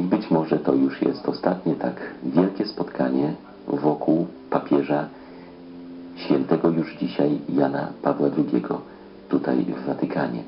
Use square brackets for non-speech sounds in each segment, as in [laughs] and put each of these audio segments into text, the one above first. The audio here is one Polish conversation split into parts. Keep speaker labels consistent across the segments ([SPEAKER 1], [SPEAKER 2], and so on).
[SPEAKER 1] I być może to już jest ostatnie tak wielkie spotkanie wokół papieża świętego już dzisiaj Jana Pawła II tutaj w Watykanie.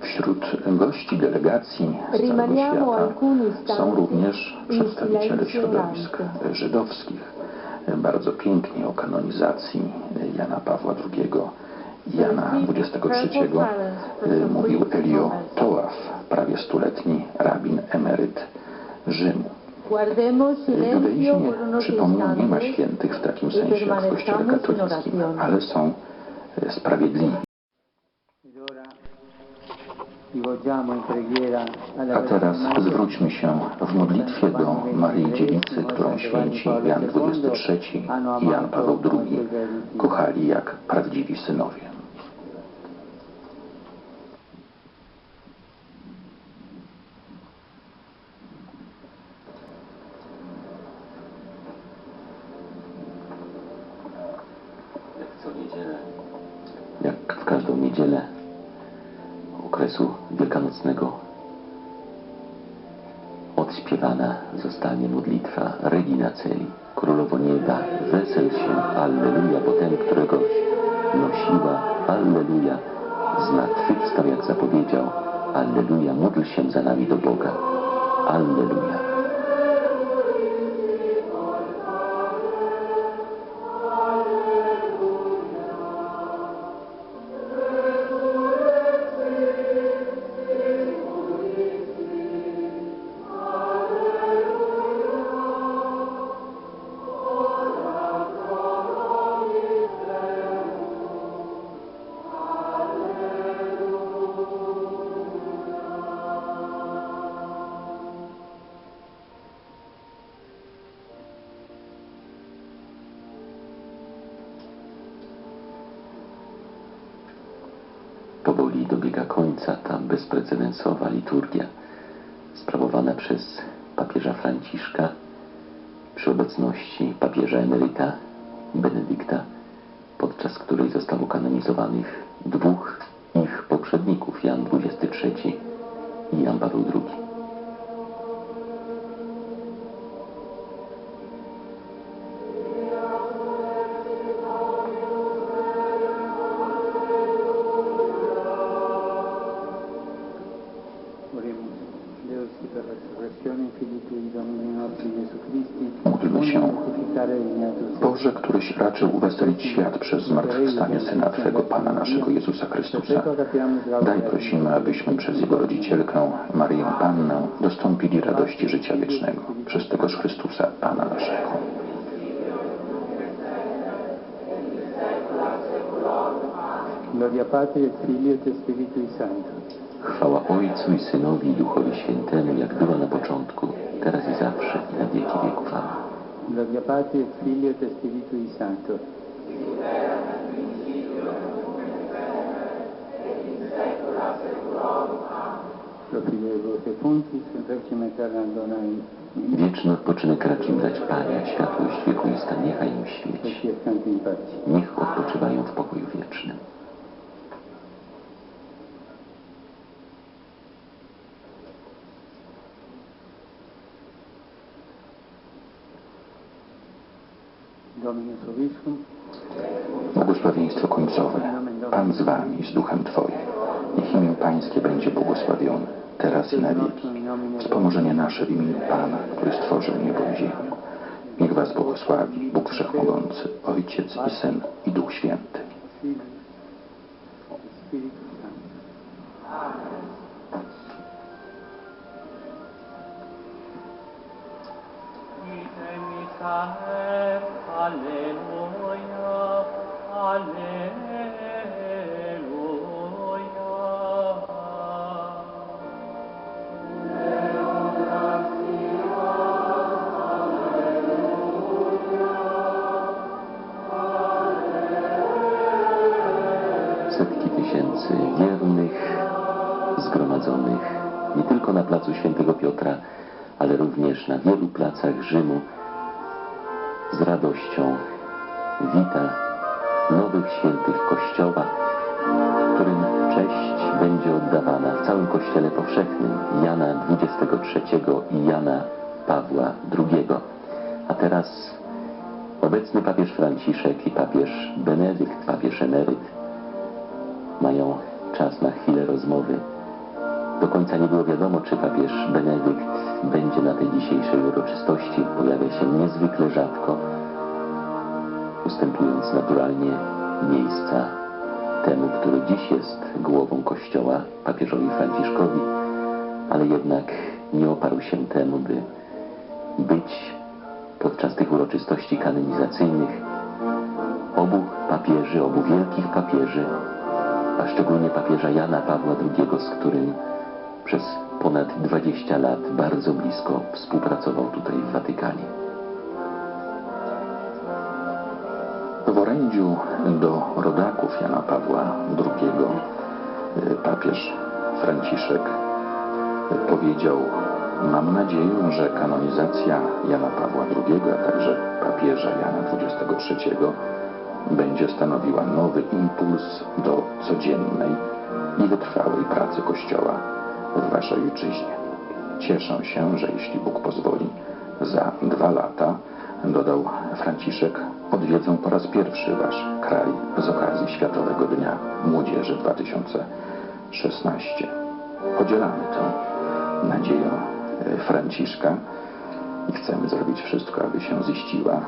[SPEAKER 2] Wśród gości delegacji z całego świata są również przedstawiciele środowisk żydowskich. Bardzo pięknie o kanonizacji Jana Pawła II Jana XXIII y, mówił Elio Toaf, prawie stuletni rabin emeryt Rzymu. Judaizmie, przypomnę, nie ma świętych w takim
[SPEAKER 3] i
[SPEAKER 2] sensie jak w kościele katolickim, ale są y, sprawiedliwi. A teraz zwróćmy się w modlitwie do Maryi Dziewicy, którą święci Jan XXIII i Jan Paweł II kochali jak prawdziwi synowie.
[SPEAKER 1] Zostanie modlitwa Regina Celi, Królowo Nieba, wesel się, Alleluja, bo ten, któregoś nosiła, Alleluja, zmartwychwstał, jak zapowiedział, Alleluja, módl się za nami do Boga, Alleluja. Powoli dobiega końca ta bezprecedensowa liturgia sprawowana przez papieża Franciszka przy obecności papieża emeryta Benedykta, podczas której zostało kanonizowanych dwóch ich poprzedników, Jan XXIII i Jan Paweł II.
[SPEAKER 2] Boże, któryś raczył uweselić świat przez zmartwychwstanie Syna Twego, Pana naszego Jezusa Chrystusa. Daj prosimy, abyśmy przez Jego rodzicielkę, Maryję Pannę, dostąpili radości życia wiecznego. Przez tegoż Chrystusa, Pana naszego.
[SPEAKER 4] Gloria Patri et Filio et Spiritui Sancto.
[SPEAKER 1] Chwała Ojcu i Synowi i Duchowi Świętemu, jak była na początku, teraz i zawsze, i na wieki wieków. Amen.
[SPEAKER 4] Et puntis, in requiem aeternam dona in
[SPEAKER 1] Wieczny odpoczynek racz im dać Panie, światłość wiekuista niechaj im świeci.
[SPEAKER 2] Błogosławieństwo końcowe. Pan z Wami, z Duchem Twoim. Niech imię Pańskie będzie błogosławione, teraz i na wieki. Wspomożenie nasze w imieniu Pana, który stworzył niebo i ziemię. Niech Was błogosławi Bóg Wszechmogący, Ojciec i Syn i Duch Święty.
[SPEAKER 4] Filii
[SPEAKER 1] Setki tysięcy wiernych zgromadzonych nie tylko na placu Świętego Piotra, ale również na wielu placach Rzymu radością wita nowych świętych Kościoła, w którym powszechnym Jana XXIII i Jana Pawła II. A teraz obecny papież Franciszek i papież Benedykt, papież emeryt, mają czas na chwilę rozmowy. Do końca nie było wiadomo, czy papież Benedykt będzie na tej dzisiejszej uroczystości. Pojawia się niezwykle rzadko, ustępując naturalnie miejsca temu, który dziś jest głową Kościoła, papieżowi Franciszkowi, ale jednak nie oparł się temu, by być podczas tych uroczystości kanonizacyjnych obu papieży, obu wielkich papieży, a szczególnie papieża Jana Pawła II, z którym przez ponad 20 lat bardzo blisko współpracował tutaj w Watykanie.
[SPEAKER 2] Orędziu do rodaków Jana Pawła II y, papież Franciszek y, powiedział Mam nadzieję, że kanonizacja Jana Pawła II, a także papieża Jana XXIII będzie stanowiła nowy impuls do codziennej i wytrwałej pracy Kościoła w Waszej ojczyźnie. Cieszę się, że jeśli Bóg pozwoli, za dwa lata, dodał Franciszek, odwiedzę po raz pierwszy Wasz kraj z okazji Światowego Dnia Młodzieży 2016. Podzielamy tę nadzieję e, Franciszka i chcemy zrobić wszystko, aby się ziściła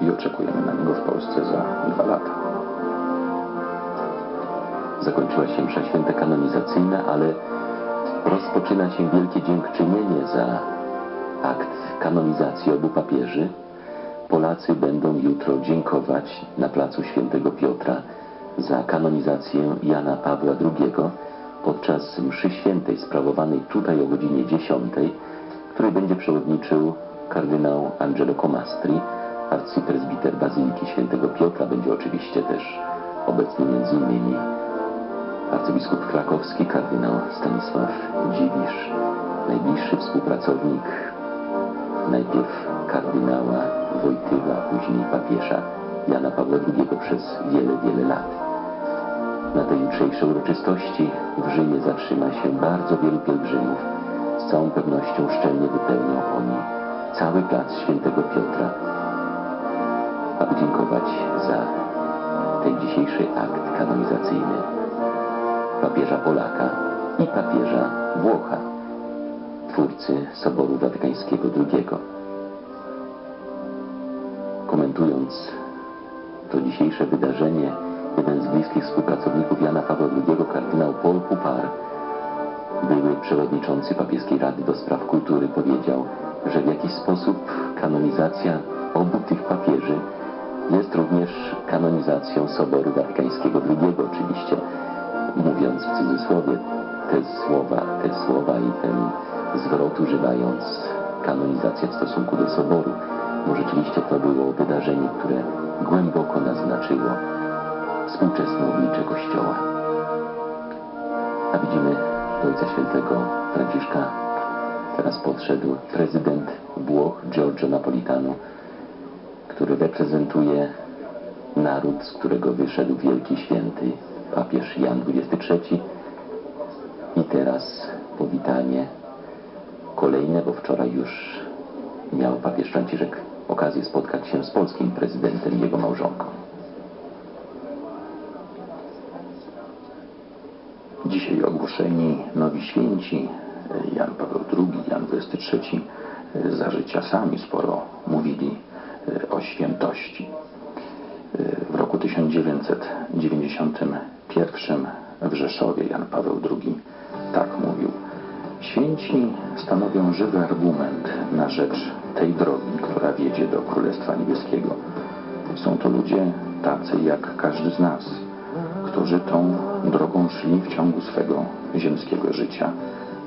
[SPEAKER 2] i oczekujemy na niego w Polsce za dwa lata.
[SPEAKER 1] Zakończyła się msza święta kanonizacyjna, ale rozpoczyna się wielkie dziękczynienie za akt kanonizacji obu papieży. Polacy będą jutro dziękować na placu Świętego Piotra za kanonizację Jana Pawła II podczas mszy świętej sprawowanej tutaj o godzinie 10, której będzie przewodniczył kardynał Angelo Comastri, arcypresbiter Bazyliki Świętego Piotra. Będzie oczywiście też obecny innymi arcybiskup krakowski, kardynał Stanisław Dziwisz, najbliższy współpracownik najpierw kardynała Wojtyła, później papieża Jana Pawła II przez wiele, wiele lat. Na tej jutrzejszej uroczystości w Rzymie zatrzyma się bardzo wielu pielgrzymów. Z całą pewnością szczelnie wypełnią oni cały plac Świętego Piotra, aby dziękować za ten dzisiejszy akt kanonizacyjny papieża Polaka i papieża Włocha, twórcy Soboru Watykańskiego II. Komentując to dzisiejsze wydarzenie, jeden z bliskich współpracowników Jana Pawła II, kardynał Paul Poupar, były przewodniczący papieskiej Rady do Spraw Kultury, powiedział, że w jakiś sposób kanonizacja obu tych papieży jest również kanonizacją Soboru Watykańskiego II, oczywiście mówiąc w cudzysłowie te słowa, te słowa i ten zwrot używając kanonizacja w stosunku do Soboru, bo rzeczywiście to było wydarzenie, które głęboko naznaczyło współczesne oblicze Kościoła. A widzimy Ojca Świętego Franciszka teraz podszedł prezydent Włoch Giorgio Napolitano, który reprezentuje naród, z którego wyszedł wielki święty papież Jan XXIII i teraz powitanie kolejne, bo wczoraj już miał papież Franciszek okazję spotkać się z polskim prezydentem i jego małżonką.
[SPEAKER 2] Dzisiaj ogłoszeni nowi święci, Jan Paweł II, Jan XXIII, za życia sami sporo mówili e, o świętości. E, W roku 1991 w Rzeszowie Jan Paweł II tak mówił. Święci stanowią żywy argument na rzecz tej drogi, która wiedzie do Królestwa Niebieskiego. Są to ludzie tacy jak każdy z nas, którzy tą drogą szli w ciągu swego ziemskiego życia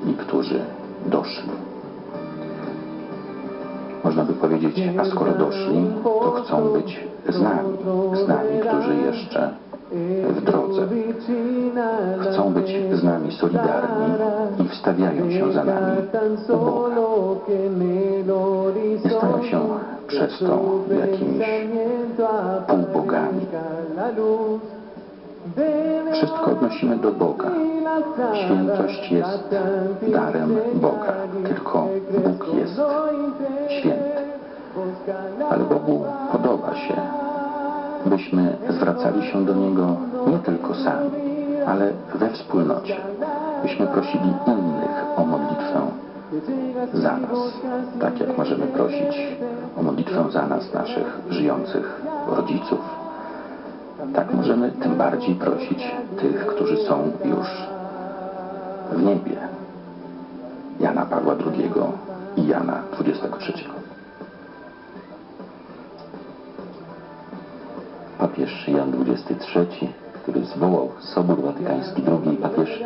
[SPEAKER 2] i którzy doszli. Można by powiedzieć, a skoro doszli, to chcą być z nami, z nami, którzy jeszcze w drodze. Chcą być z nami solidarni i wstawiają się za nami u Boga. Nie stają się przez to jakimiś półbogami. Wszystko odnosimy do Boga Świętość jest darem Boga, tylko Bóg jest święty. Ale Bogu podoba się, byśmy zwracali się do Niego nie tylko sami, ale we wspólnocie. Byśmy prosili innych o modlitwę za nas, tak jak możemy prosić o modlitwę za nas, naszych żyjących rodziców. Tak możemy tym bardziej prosić tych, którzy są już w niebie. Jana Pawła II i Jana XXIII.
[SPEAKER 1] Papież Jan XXIII, który zwołał Sobór Watykański II i papież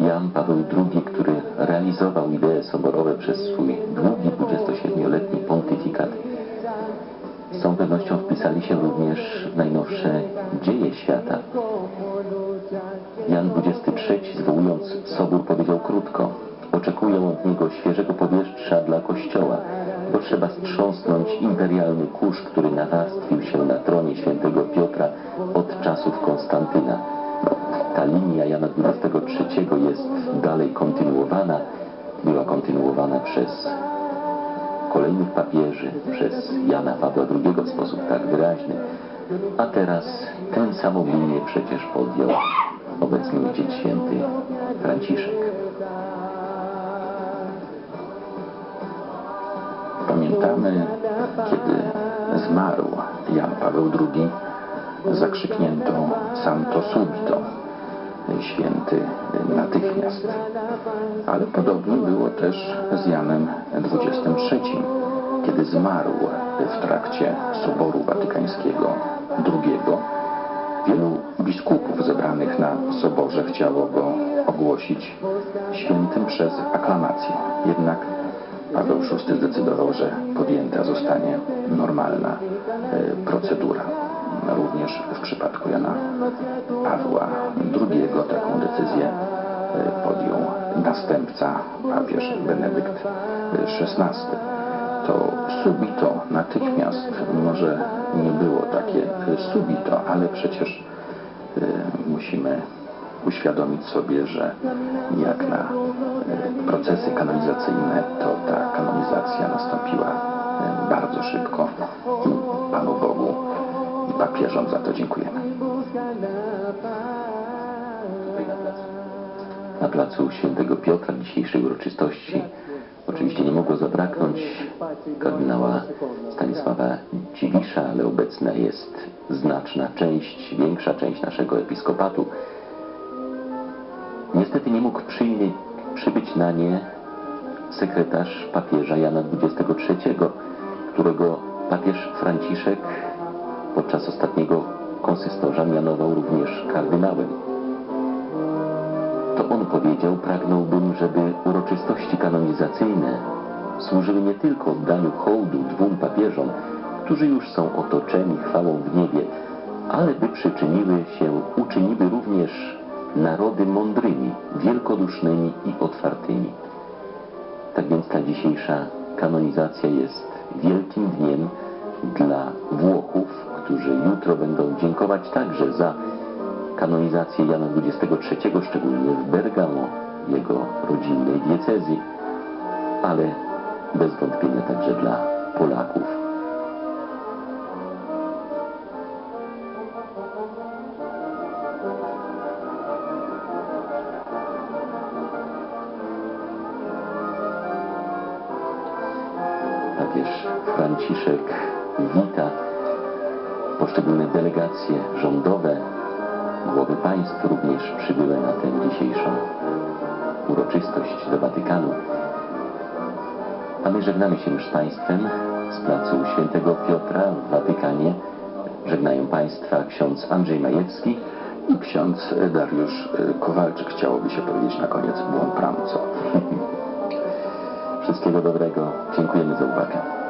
[SPEAKER 1] Jan Paweł II, który realizował idee soborowe przez swój długi 27-letni pontyfikat, z całą pewnością wpisali się również w najnowsze dzieje świata. Jan XXIII, zwołując Sobór, powiedział krótko Oczekuję od niego świeżego powietrza dla Kościoła, bo trzeba strząsnąć imperialny kurz, który nawarstwił się na tronie świętego Piotra od czasów Konstantyna. Ta linia Jana XXIII jest dalej kontynuowana, była kontynuowana przez kolejnych papieży, przez Jana Pawła II w sposób tak wyraźny, a teraz tę samą linię przecież podjął obecny Ojciec Święty Franciszek.
[SPEAKER 2] Pamiętamy, kiedy zmarł Jan Paweł II, zakrzyknięto Santo Subito, święty natychmiast. Ale podobnie było też z Janem XXIII, kiedy zmarł w trakcie Soboru Watykańskiego II. Wielu biskupów zebranych na Soborze chciało go ogłosić świętym przez aklamację. Jednak Paweł VI zdecydował, że podjęta zostanie normalna e, procedura. Również w przypadku Jana Pawła II taką decyzję e, podjął następca papież Benedykt XVI. To subito, natychmiast, może nie było takie subito, ale przecież e, musimy uświadomić sobie, że jak na e, procesy kanonizacyjne, to ta kanonizacja nastąpiła e, bardzo szybko i Panu Bogu i papieżom za to dziękujemy.
[SPEAKER 1] Na placu Świętego Piotra dzisiejszej uroczystości oczywiście nie mogło zabraknąć kardynała Stanisława Dziwisza, ale obecna jest znaczna część, większa część naszego episkopatu. Niestety nie mógł przyjmie, przybyć na nie sekretarz papieża Jana XXIII, którego papież Franciszek podczas ostatniego konsystorza mianował również kardynałem. To on powiedział, pragnąłbym, żeby uroczystości kanonizacyjne służyły nie tylko oddaniu hołdu dwóm papieżom, którzy już są otoczeni chwałą w niebie, ale by przyczyniły się, uczyniły również narody mądrymi, wielkodusznymi i otwartymi. Tak więc ta dzisiejsza kanonizacja jest wielkim dniem dla Włochów, którzy jutro będą dziękować także za kanonizację Jana XXIII, szczególnie w Bergamo, jego rodzinnej diecezji, ale bez wątpienia także dla Polaków. Franciszek wita poszczególne delegacje rządowe, głowy państw również przybyły na tę dzisiejszą uroczystość do Watykanu. A my żegnamy się już z Państwem z placu Świętego Piotra w Watykanie. Żegnają Państwa ksiądz Andrzej Majewski
[SPEAKER 2] I ksiądz Dariusz Kowalczyk chciałoby się powiedzieć na koniec buon pranzo. [laughs]
[SPEAKER 1] Wszystkiego dobrego. Dziękujemy za uwagę.